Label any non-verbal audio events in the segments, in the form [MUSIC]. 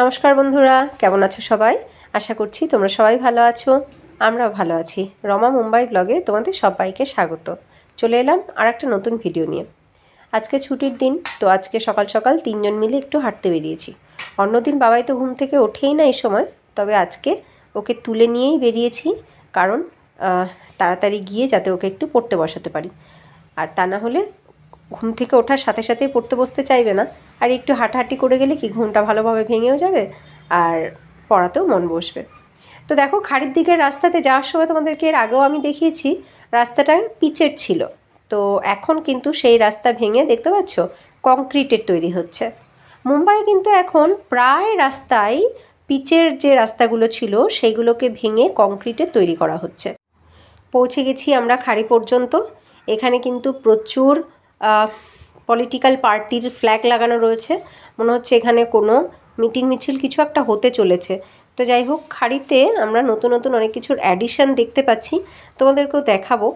নমস্কার বন্ধুরা, কেমন আছো সবাই? আশা করছি তোমরা সবাই ভালো আছো, আমরাও ভালো আছি। রমা মুম্বাই ব্লগে তোমাদের সবাইকে স্বাগত। চলে এলাম আর একটা নতুন ভিডিও নিয়ে। আজকে ছুটির দিন, তো আজকে সকাল সকাল তিনজন মিলে একটু হাঁটতে বেরিয়েছি। অন্যদিন বাবাই তো ঘুম থেকে ওঠেই না এই সময়, তবে আজকে ওকে তুলে নিয়েই বেরিয়েছি, কারণ তাড়াতাড়ি গিয়ে যাতে ওকে একটু পড়তে বসাতে পারি। আর তা না হলে ঘুম থেকে ওঠার সাথে সাথেই পড়তে বসতে চাইবে না। আর একটু হাঁটাহাঁটি করে গেলে কি ঘুমটা ভালোভাবে ভেঙেও যাবে? আর পড়াতেও মন বসবে। তো দেখো, খাড়ির দিকের রাস্তাতে যাওয়ার সময় তোমাদেরকে এর আগেও আমি দেখিয়েছি রাস্তাটা পিচের ছিল। তো এখন কিন্তু সেই রাস্তা ভেঙে দেখতে পাচ্ছ, কংক্রিটের তৈরি হচ্ছে। মুম্বাই কিন্তু এখন প্রায় রাস্তায় পিচের যে রাস্তাগুলো ছিল সেইগুলোকে ভেঙে কংক্রিটের তৈরি করা হচ্ছে। পৌঁছে গেছি আমরা খাড়ি পর্যন্ত। এখানে কিন্তু প্রচুর পলিটিক্যাল পার্টির ফ্ল্যাগ লাগানো রয়েছে। মনে হচ্ছে এখানে কোনো মিটিং মিছিল কিছু একটা হতে চলেছে। তো যাই হোক খাড়িতে আমরা নতুন নতুন অনেক কিছুর অ্যাডিশন দেখতে পাচ্ছি। তোমাদেরকেও দেখাবো।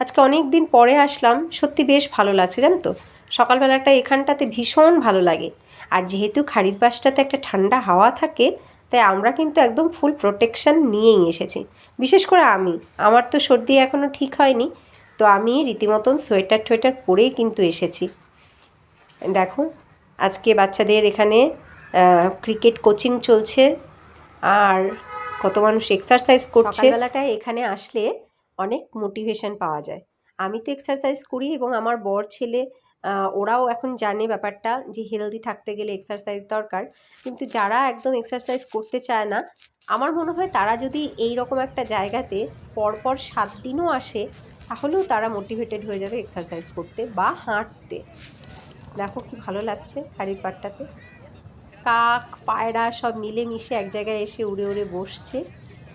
আজকে অনেক দিন পরে আসলাম, সত্যি বেশ ভালো লাগছে, জানো তো? সকালবেলাটা এখানটাতে ভীষণ ভালো লাগে। আর যেহেতু খাড়ির পাশটাতে একটা ঠান্ডা হাওয়া থাকে, তাই আমরা কিন্তু একদম ফুল প্রোটেকশন নিয়েই এসেছি। বিশেষ করে আমি। আমার তো সর্দি এখনও ঠিক হয়নি। তো আমি রীতিমতন সোয়েটার টোয়েটার পরেই কিন্তু এসেছি। দেখো, আজকে বাচ্চাদের এখানে ক্রিকেট কোচিং চলছে, আর কত মানুষ এক্সারসাইজ করছে। সকালবেলাটায় এখানে আসলে অনেক মোটিভেশন পাওয়া যায়। আমি তো এক্সারসাইজ করি এবং আমার বর ছেলে ওরাও এখন জানে ব্যাপারটা যে হেলদি থাকতে গেলে এক্সারসাইজ দরকার। কিন্তু যারা একদম এক্সারসাইজ করতে চায় না, আমার মনে হয় তারা যদি এই রকম একটা জায়গাতে পরপর সাত দিনও আসে তাহলেও তারা মোটিভেটেড হয়ে যাবে এক্সারসাইজ করতে বা হাঁটতে। দেখো কি ভালো লাগছে খালি পাটটাতে। কাক, পায়রা সব মিলেমিশে এক জায়গায় এসে উড়ে উড়ে বসছে।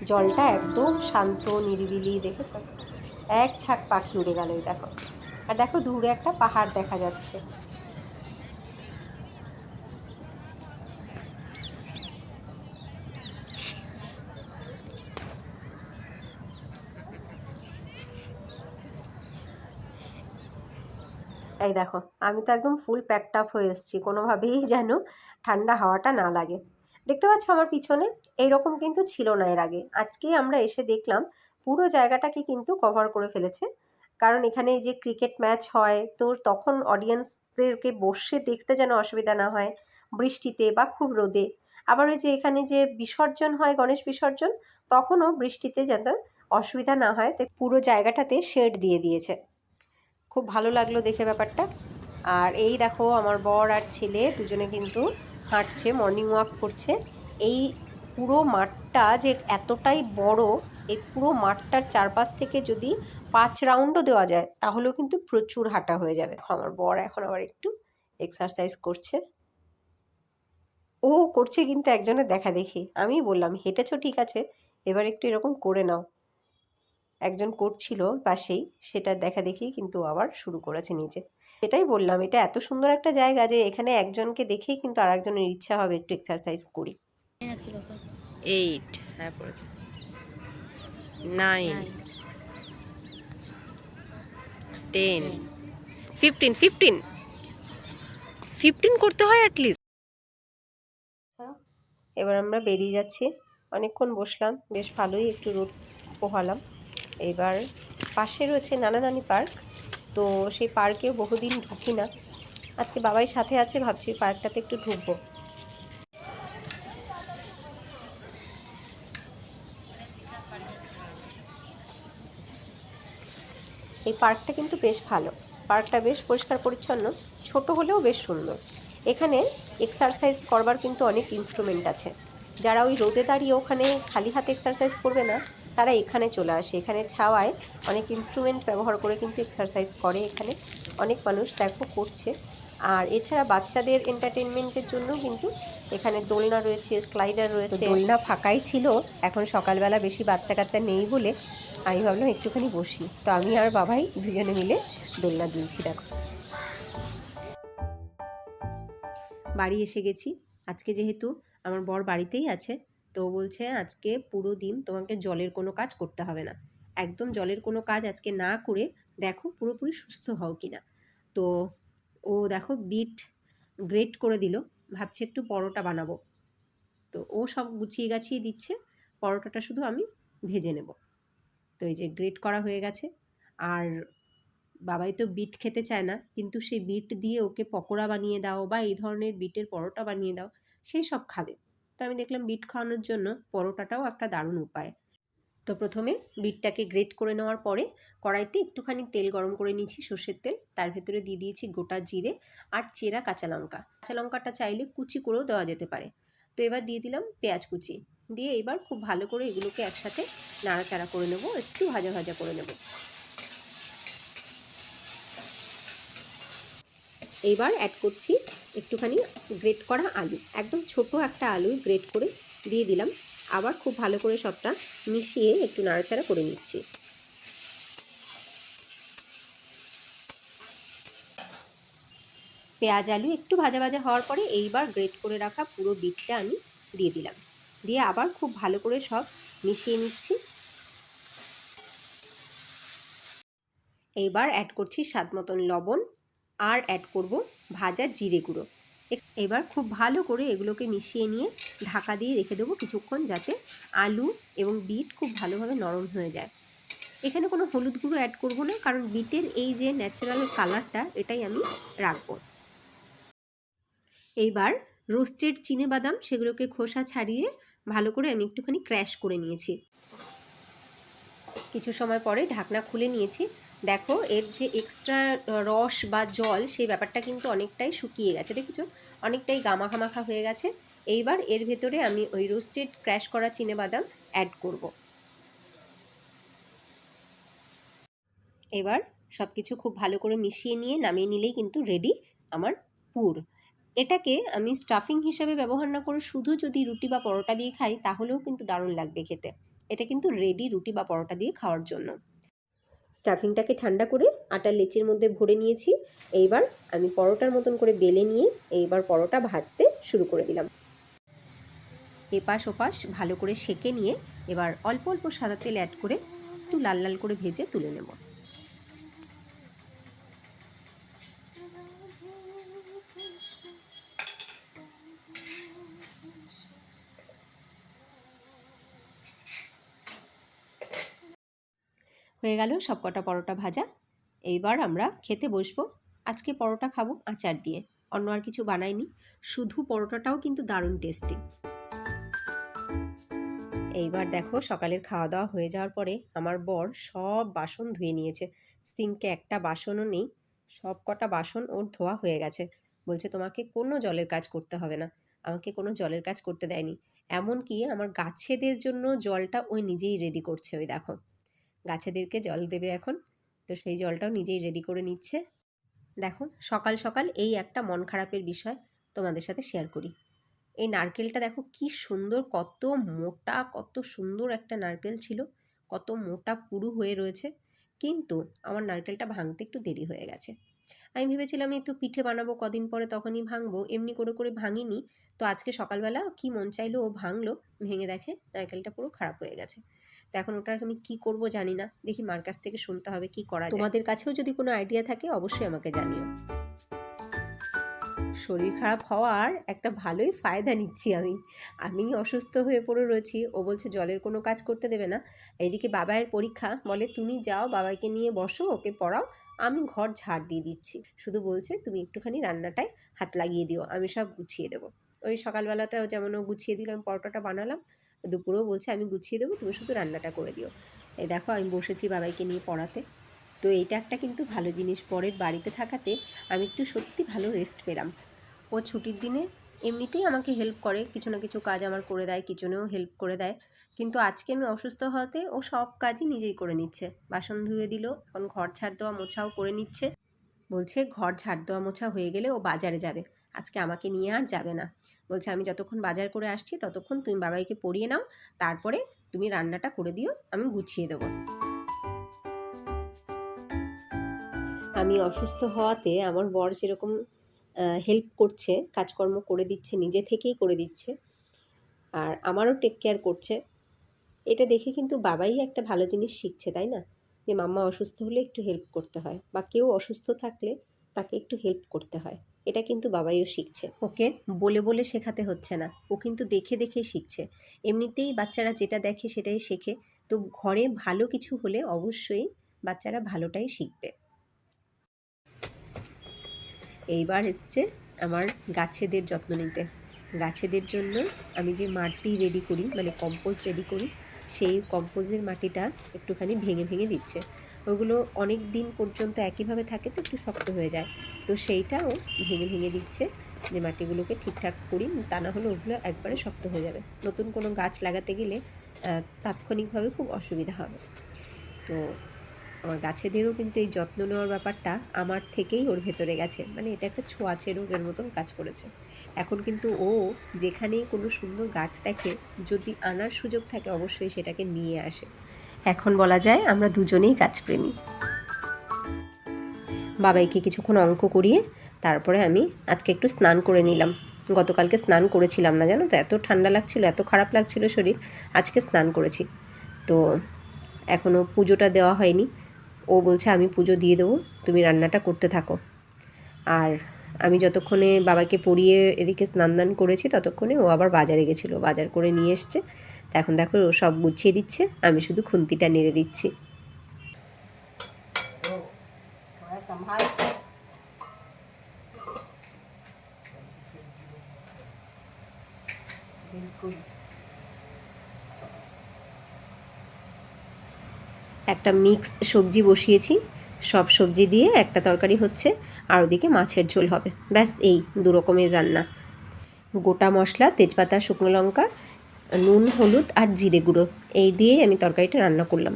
জলটা একদম শান্ত, নিরিবিলি, দেখেছ? এক ছাক পাখি উড়ে গেল দেখো। আর দেখো দূরে একটা পাহাড় দেখা যাচ্ছে। এই দেখো, আমি তো একদম ফুল প্যাকড আপ হয়ে এসেছি, কোনোভাবেই [LAUGHS] যেন ঠান্ডা হাওয়াটা না লাগে। দেখতে পাচ্ছ আমার পিছনে? এইরকম কিন্তু ছিল না এর আগে। আজকে আমরা এসে দেখলাম, পুরো জায়গাটাকে কিন্তু কভার করে ফেলেছে। কারণ এখানে যে ক্রিকেট ম্যাচ হয়, তো তখন অডিয়েন্সদেরকে বসে দেখতে যেন অসুবিধা না হয়, বৃষ্টিতে বা খুব রোদে। আবার ওই যে এখানে যে বিসর্জন হয়, গণেশ বিসর্জন, তখনও বৃষ্টিতে যাতে অসুবিধা না হয়, তাই পুরো জায়গাটাতে শেড দিয়ে দিয়েছে। খুব ভালো লাগল দেখে ব্যাপারটা। আর এই দেখো, আমার বর আর ছেলে দুজনে কিন্তু হাঁটছে মর্নিং ওয়াক করছে। এই পুরো মাঠটা যে এতটাই বড়, এই পুরো মাঠটার চারপাশ থেকে যদি পাঁচ রাউন্ডও দেওয়া যায়, তাহলেও কিন্তু প্রচুর হাঁটা হয়ে যাবে। আমার বর এখন আবার একটু এক্সারসাইজ করছে। ও করছে কিন্তু একজনের দেখা দেখি। আমি বললাম, হেঁটেছো, ঠিক আছে। এবার একটু এরকম করে নাও। একজন করছিল পাশেই সেটার দেখা দেখি কিন্তু আবার শুরু করেছে নিচে সেটাই বললাম এটা এত সুন্দর একটা জায়গা যে এখানে একজনকে দেখেই কিন্তু আর একজনের ইচ্ছা হবে একটু এক্সারসাইজ করি। এইট হ্যাঁ পড়েছে। Nine ten fifteen fifteen fifteen করতে হয় অ্যাটলিস্ট এবার আমরা বেরিয়ে যাচ্ছি। অনেকক্ষণ বসলাম বেশ ভালোই একটু রোদ পোহালাম। এবার পাশে রয়েছে নানা নানি পার্ক, তো সেই পার্কেও বহুদিন ঢুকি না। আজকে বাবাই সাথে আছে, ভাবছি পার্কটাতে একটু ঢুকবো। এই পার্কটা কিন্তু বেশ ভালো। পার্কটা বেশ পরিষ্কার পরিচ্ছন্ন, ছোট হলেও বেশ সুন্দর। এখানে এক্সারসাইজ করবার কিন্তু অনেক ইনস্ট্রুমেন্ট আছে। যারা ওই রোদে দাঁড়িয়ে ওখানে খালি হাতে এক্সারসাইজ করবে না তারা এখানে চলে আসে। এখানে ছাওয়ায় অনেক ইনস্ট্রুমেন্ট ব্যবহার করে কিন্তু এক্সারসাইজ করে এখানে। অনেক মানুষ দেখো করছে। আর এছাড়া বাচ্চাদের এন্টারটেনমেন্টের জন্য কিন্তু এখানে দোলনা রয়েছে স্লাইডার রয়েছে। দোলনা ফাঁকাই ছিল। এখন সকালবেলা বেশি বাচ্চা কাচ্চা নেই বলে আমি ভাবলাম একটুখানি বসি। তো আমি আর বাবাই দুজনে মিলে দোলনা দুলছি দেখো। বাড়ি এসে গেছি। আজকে যেহেতু আমার বর বাড়িতেই আছে তো বলছে, আজকে পুরো দিন তোমাকে জলের কোনো কাজ করতে হবে না। একদম জলের কোনো কাজ আজকে না করে দেখো পুরোপুরি সুস্থ হও কিনা তো ও দেখো বিট গ্রেট করে দিল, ভাবছে একটু পরোটা বানাবো। তো ও সব গুছিয়ে গাছিয়ে দিচ্ছে, পরোটাটা শুধু আমি ভেজে নেব। তো এই যে গ্রেট করা হয়ে গেছে। আর বাবাই তো বিট খেতে চায় না, কিন্তু সেই বিট দিয়ে ওকে পকোড়া বানিয়ে দাও বা এই ধরনের বিটের পরোটা বানিয়ে দাও সেই সব খাবে। তো আমি দেখলাম বিট খাওয়ানোর জন্য পরোটাটাও একটা দারুণ উপায়। তো প্রথমে বিটটাকে গ্রেট করে নেওয়ার পরে কড়াইতে একটুখানি তেল গরম করে নিয়েছি, সর্ষের তেল, তার ভেতরে দিয়ে দিয়েছি গোটা জিরে আর চেরা কাঁচা লঙ্কা। কাঁচা লঙ্কাটা চাইলে কুচি করেও দেওয়া যেতে পারে। তো এবার দিয়ে দিলাম পেঁয়াজ কুচি। দিয়ে এবার খুব ভালো করে এগুলোকে একসাথে নাড়াচাড়া করে নেব, একটু ভাজা ভাজা করে নেব। এইবার অ্যাড করছি একটুখানি গ্রেট করা আলু। একদম ছোট একটা আলু গ্রেট করে দিয়ে দিলাম। আবার খুব ভালো করে সবটা মিশিয়ে একটু নাড়াচাড়া করে নিচ্ছি। পেঁয়াজ আলু একটু ভাজা ভাজা হওয়ার পরে এইবার গ্রেট করে রাখা পুরো বিটটা আমি দিয়ে দিলাম। দিয়ে আবার খুব ভালো করে সব মিশিয়ে নিচ্ছি। এইবার অ্যাড করছি স্বাদ মতন লবণ। আর অ্যাড করব ভাজা জিরে গুঁড়ো। এবার খুব ভালো করে এগুলোকে মিশিয়ে নিয়ে ঢাকা দিয়ে রেখে দেবো কিছুক্ষণ যাতে আলু এবং বিট খুব ভালোভাবে নরম হয়ে যায়। এখানে কোনো হলুদ গুঁড়ো অ্যাড করব না, কারণ বিটের এই যে ন্যাচারাল কালারটা এটাই আমি রাখব। এইবার রোস্টেড চিনে বাদাম সেগুলোকে খোসা ছাড়িয়ে ভালো করে আমি একটুখানি ক্র্যাশ করে নিয়েছি। কিছু সময় পরে ঢাকনা খুলে নিয়েছি। দেখো, এর যে এক্সট্রা রস বা জল, সেই ব্যাপারটা কিন্তু অনেকটাই শুকিয়ে গেছে, দেখেছ? অনেকটাই গামাখা মাখা হয়ে গেছে। এইবার এর ভেতরে আমি ওই রোস্টেড ক্র্যাশ করা বাদাম অ্যাড করব। এবার সব কিছু খুব ভালো করে মিশিয়ে নিয়ে নামিয়ে নিলেই কিন্তু রেডি আমার পুর। এটাকে আমি স্টাফিং হিসাবে ব্যবহার না করে শুধু যদি রুটি বা পরোটা দিয়ে খাই, তাহলেও কিন্তু দারুণ লাগবে খেতে। এটা কিন্তু রেডি রুটি বা পরোটা দিয়ে খাওয়ার জন্য। স্টাফিংটাকে ঠান্ডা করে আটার লেচির মধ্যে ভরে নিয়েছি। এইবার আমি পরোটার মতন করে বেলে নিয়ে এইবার পরোটা ভাজতে শুরু করে দিলাম। এপাশ ওপাশ ভালো করে সেকে নিয়ে এবার অল্প অল্প সাদা তেল অ্যাড করে একটু লাল লাল করে ভেজে তুলে নেব। হয়ে গেল সব কটা পরোটা ভাজা। এইবার আমরা খেতে বসবো। আজকে পরোটা খাব আচার দিয়ে। অন্য আর কিছু বানাইনি। শুধু পরোটাটাও কিন্তু দারুণ টেস্টি এইবার দেখো সকালের খাওয়া দাওয়া হয়ে যাওয়ার পরে আমার বর সব বাসন ধুয়ে নিয়েছে। সিঙ্কে একটা বাসনও নেই। সব কটা বাসন ওর ধোয়া হয়ে গেছে। বলছে, তোমাকে কোনো জলের কাজ করতে হবে না। আমাকে কোনো জলের কাজ করতে দেয়নি। এমনকি আমার গাছেদের জন্য জলটা ওই নিজেই রেডি করছে ওই দেখো। গাছেদেরকে জল দেবে এখন। তো সেই জলটাও নিজেই রেডি করে নিচ্ছে। দেখো, সকাল সকাল এই একটা মন খারাপের বিষয় তোমাদের সাথে শেয়ার করি। এই নারকেলটা দেখো কি সুন্দর, কত মোটা, কত সুন্দর একটা নারকেল ছিল, কত মোটা পুরু হয়ে রয়েছে। কিন্তু আমার নারকেলটা ভাঙতে একটু দেরি হয়ে গেছে। আমি ভেবেছিলাম তো পিঠে বানাবো, কদিন পরে তখনই ভাঙবো, এমনি করে করে ভাঙিনি। তো আজকে সকালবেলা কি মন চাইলো ও ভাঙলো, ভেঙে দেখে নারকেলটা পুরো খারাপ হয়ে গেছে। তো এখন ওটা আমি কি করব জানি না। দেখি মার কাছ থেকে শুনতে হবে কি করা তোমাদের কাছেও যদি কোনো আইডিয়া থাকে, অবশ্যই আমাকে জানিও। শরীর খারাপ হওয়ার একটা ভালোই ফায়দা নিচ্ছি আমি। আমি অসুস্থ হয়ে পড়ে রয়েছি, ও বলছে জলের কোনো কাজ করতে দেবে না। এইদিকে বাবাইয়ের পরীক্ষা, বলে তুমি যাও বাবাইকে নিয়ে বসো, ওকে পড়াও, আমি ঘর ঝাড় দিয়ে দিচ্ছি। শুধু বলছে, তুমি একটুখানি রান্নাটায় হাত লাগিয়ে দিও, আমি সব গুছিয়ে দেবো। ওই সকালবেলাটাও যেমন ও গুছিয়ে দিল, আমি পরোটাটা বানালাম। দুপুরেও বলছে, আমি গুছিয়ে দেবো, তুমি শুধু রান্নাটা করে দিও। এই দেখো, আমি বসেছি বাবাইকে নিয়ে পড়াতে। তো এইটা একটা কিন্তু ভালো জিনিস, পরের বাড়িতে থাকাতে আমি একটু সত্যি ভালো রেস্ট পেলাম। ও ছুটির দিনে এমনিতেই আমাকে হেল্প করে, কিছু না কিছু কাজ আমার করে দেয় কিচেনেও হেল্প করে দেয়। কিন্তু আজকে আমি অসুস্থ হওয়াতে ও সব কাজই নিজেই করে নিচ্ছে। বাসন ধুয়ে দিল, এখন ঘর ছাড় দেওয়া মোছাও করে নিচ্ছে। বলছে, ঘর ঝাড় দেওয়া মোছা হয়ে গেলে ও বাজারে যাবে। আজকে আমাকে নিয়ে আর যাবে না। বলছে, আমি যতক্ষণ বাজার করে আসছি, ততক্ষণ তুমি বাবাইকে পড়িয়ে নাও, তারপরে তুমি রান্নাটা করে দিও, আমি গুছিয়ে দেবো। আমি অসুস্থ হওয়াতে আমার বর যেরকম হেল্প করছে, কাজকর্ম করে দিচ্ছে, নিজে থেকেই করে দিচ্ছে, আর আমারও টেক কেয়ার করছে। এটা দেখে কিন্তু বাবাই একটা ভালো জিনিস শিখছে, তাই না? যে মাম্মা অসুস্থ হলে একটু হেল্প করতে হয়, বা কেউ অসুস্থ থাকলে তাকে একটু হেল্প করতে হয়। এটা কিন্তু বাবাইও শিখছে। ওকে, বলে বলে শেখাতে হচ্ছে না। ও কিন্তু দেখে দেখেই শিখছে। এমনিতেই বাচ্চারা যেটা দেখে সেটাই শেখে। তো ঘরে ভালো কিছু হলে অবশ্যই বাচ্চারা ভালোটাই শিখবে। এইবার এসছে আমার গাছেদের যত্ন নিতে। গাছেদের জন্য আমি যে মাটি রেডি করি মানে কম্পোস্ট রেডি করি, সেই কম্পোজের মাটিটা একটুখানি ভেঙে ভেঙে দিচ্ছে। ওগুলো অনেক দিন পর্যন্ত একইভাবে থাকে তো একটু শক্ত হয়ে যায়। তো সেইটাও ভেঙে ভেঙে দিচ্ছে যে মাটিগুলোকে ঠিকঠাক করি, তা না হলে ওগুলো একবারে শক্ত হয়ে যাবে। নতুন কোনো গাছ লাগাতে গেলে তাৎক্ষণিকভাবে খুব অসুবিধা হবে। তো আমার গাছেদেরও কিন্তু এই যত্ন নেওয়ার ব্যাপারটা আমার থেকেই ওর ভেতরে গেছে। মানে এটা একটা ছোঁয়াচে রোগের মতন কাজ করেছে। এখন কিন্তু ও যেখানেই কোনো সুন্দর গাছ দেখে, যদি আনার সুযোগ থাকে অবশ্যই সেটাকে নিয়ে আসে। এখন বলা যায় আমরা দুজনেই গাছপ্রেমী। বাবাইকে কিছুক্ষণ অঙ্ক করিয়ে তারপরে আমি আজকে একটু স্নান করে নিলাম। গতকালকে স্নান করেছিলাম না জানো তো? এত ঠান্ডা লাগছিল, এত খারাপ লাগছিল শরীর। আজকে স্নান করেছি। তো এখনও পুজোটা দেওয়া হয়নি। ও বলছে, আমি পুজো দিয়ে দেবো, তুমি রান্নাটা করতে থাকো। আর আমি যতক্ষণে বাবাকে পড়িয়ে এদিকে স্নান দান করেছি, ততক্ষণে ও আবার বাজারে গেছিল। বাজার করে নিয়ে এসছে। এখন দেখো, ও সব গুছিয়ে দিচ্ছে, আমি শুধু খুন্তিটা নেড়ে দিচ্ছি। একটা মিক্স সবজি বসিয়েছি, সব সবজি দিয়ে একটা তরকারি হচ্ছে, আর ওদিকে মাছের ঝোল হবে। ব্যাস, এই দু রকমের রান্না। গোটা মশলা, তেজপাতা, শুকনো লঙ্কা নুন, হলুদ আর জিরে গুঁড়ো। এই দিয়েই আমি তরকারিটা রান্না করলাম।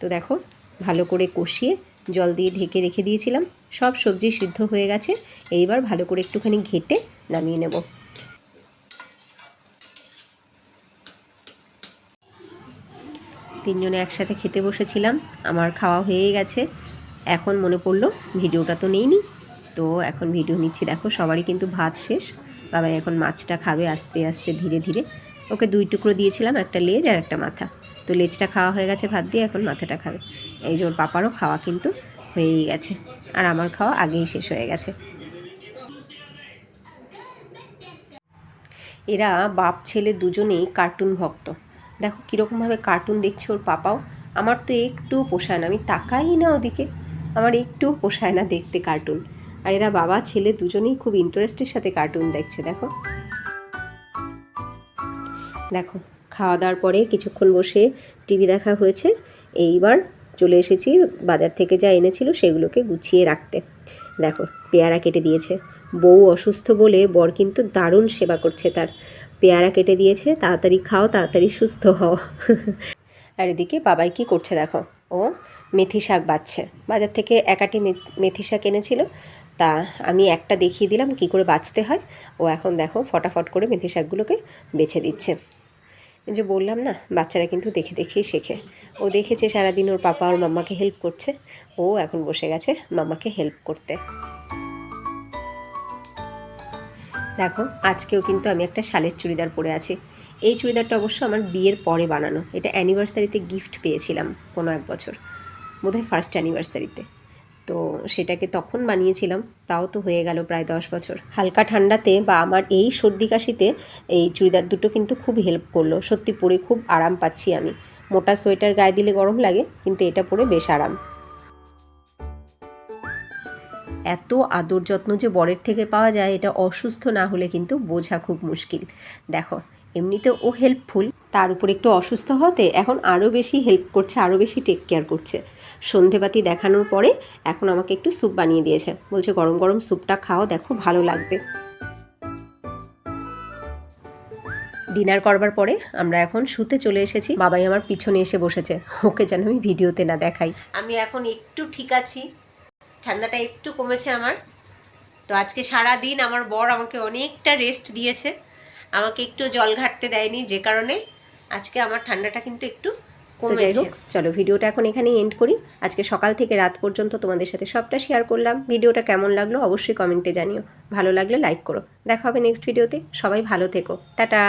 তো দেখো, ভালো করে কষিয়ে জল দিয়ে ঢেকে রেখে দিয়েছিলাম। সব সবজি সিদ্ধ হয়ে গেছে। এইবার ভালো করে একটুখানি ঘেটে নামিয়ে নেব। তিনজনে একসাথে খেতে বসেছিলাম। আমার খাওয়া হয়ে গেছে। এখন মনে পড়ল, ভিডিওটা তো নেইনি। তো এখন ভিডিও নিচ্ছি। দেখো, সবারই কিন্তু ভাত শেষ। বাবাই এখন মাছটা খাবে আস্তে আস্তে ধীরে ধীরে। ওকে দুই টুকরো দিয়েছিলাম, একটা লেজ আর একটা মাথা। তো লেজটা খাওয়া হয়ে গেছে, ভাত দিয়ে এখন মাথাটা খাবে। এই যে ওর পাপারও খাওয়া কিন্তু হয়েই গেছে। আর আমার খাওয়া আগেই শেষ হয়ে গেছে। এরা বাপ ছেলে দুজনেই কার্টুন ভক্ত। দেখো কীরকমভাবে কার্টুন দেখছে ওর পাপাও। আমার তো একটু পোষায় না, আমি তাকাই না ওদিকে। আমার একটুও পোষায় না দেখতে কার্টুন। আর এরা বাবা ছেলে দুজনেই খুব ইন্টারেস্টের সাথে কার্টুন দেখছে, দেখো। দেখো খাওয়া দাওয়ার পরে কিছুক্ষণ বসে টিভি দেখা হয়েছে। এইবার চলে এসেছি, বাজার থেকে যা এনেছিল সেগুলোকে গুছিয়ে রাখতে। দেখো, পেয়ারা কেটে দিয়েছে। বউ অসুস্থ বলে বর কিন্তু দারুণ সেবা করছে তার। পেয়ারা কেটে দিয়েছে, তাড়াতাড়ি খাও, তাড়াতাড়ি সুস্থ হও। আর এদিকে বাবাই কি করছে দেখো? ও মেথি শাক বাচ্ছে। বাজার থেকে একাটি মেথ- শাক এনেছিল। তা আমি একটা দেখিয়ে দিলাম, কি করে বাছতে হয়। ও এখন দেখো, ফটাফট করে মেথি শাকগুলোকে বেছে দিচ্ছে। যে বললাম না, বাচ্চারা কিন্তু দেখে দেখেই শেখে। ও দেখেছে সারাদিন ওর পাপা ওর মাম্মাকে হেল্প করছে। ও এখন বসে গেছে মাম্মাকে হেল্প করতে। দেখো, আজকেও কিন্তু আমি একটা শালের চুড়িদার পরে আছি। এই চুড়িদারটা অবশ্য আমার বিয়ের পরে বানানো। এটা অ্যানিভার্সারিতে গিফট পেয়েছিলাম কোনো এক বছর। বোধহয় ফার্স্ট অ্যানিভার্সারিতে তো সেটাকে তখন বানিয়েছিলাম, তাও তো হয়ে গেল প্রায় দশ বছর। হালকা ঠান্ডাতে বা আমার এই সর্দি কাশিতে এই চুড়িদার দুটো কিন্তু খুব হেল্প করল। সত্যি পরে খুব আরাম পাচ্ছি আমি। মোটা সোয়েটার গায়ে দিলে গরম লাগে, কিন্তু এটা পরে বেশ আরাম। এত আদর যত্ন যে বরের থেকে পাওয়া যায়, এটা অসুস্থ না হলে কিন্তু বোঝা খুব মুশকিল। দেখো এমনিতে ও হেল্পফুল তার উপর একটু অসুস্থ হতে এখন আরও বেশি হেল্প করছে আরও বেশি টেক কেয়ার করছে। সন্ধেবাতি দেখানোর পরে এখন আমাকে একটু স্যুপ বানিয়ে দিয়েছে। বলছে, গরম গরম স্যুপটা খাও, দেখো ভালো লাগবে। ডিনার করবার পরে আমরা এখন শুতে চলে এসেছি। বাবাই আমার পিছনে এসে বসেছে। ওকে যেন আমি ভিডিওতে না দেখাই। আমি এখন একটু ঠিক আছি। ঠান্ডাটা একটু কমেছে আমার। তো আজকে সারা দিন আমার বর আমাকে অনেকটা রেস্ট দিয়েছে। আমাকে একটু জল ঘাটতে দেয়নি, যে কারণে আজকে আমার ঠান্ডাটা কিন্তু একটু কমেছে। চলো ভিডিওটা এখন এখানেই এন্ড করি। আজকে সকাল থেকে রাত পর্যন্ত তোমাদের সাথে সবটা শেয়ার করলাম। ভিডিওটা কেমন লাগল অবশ্যই কমেন্টে জানিও। ভালো লাগলে লাইক করো। দেখা হবে নেক্সট ভিডিওতে সবাই ভালো থেকো। টাটা!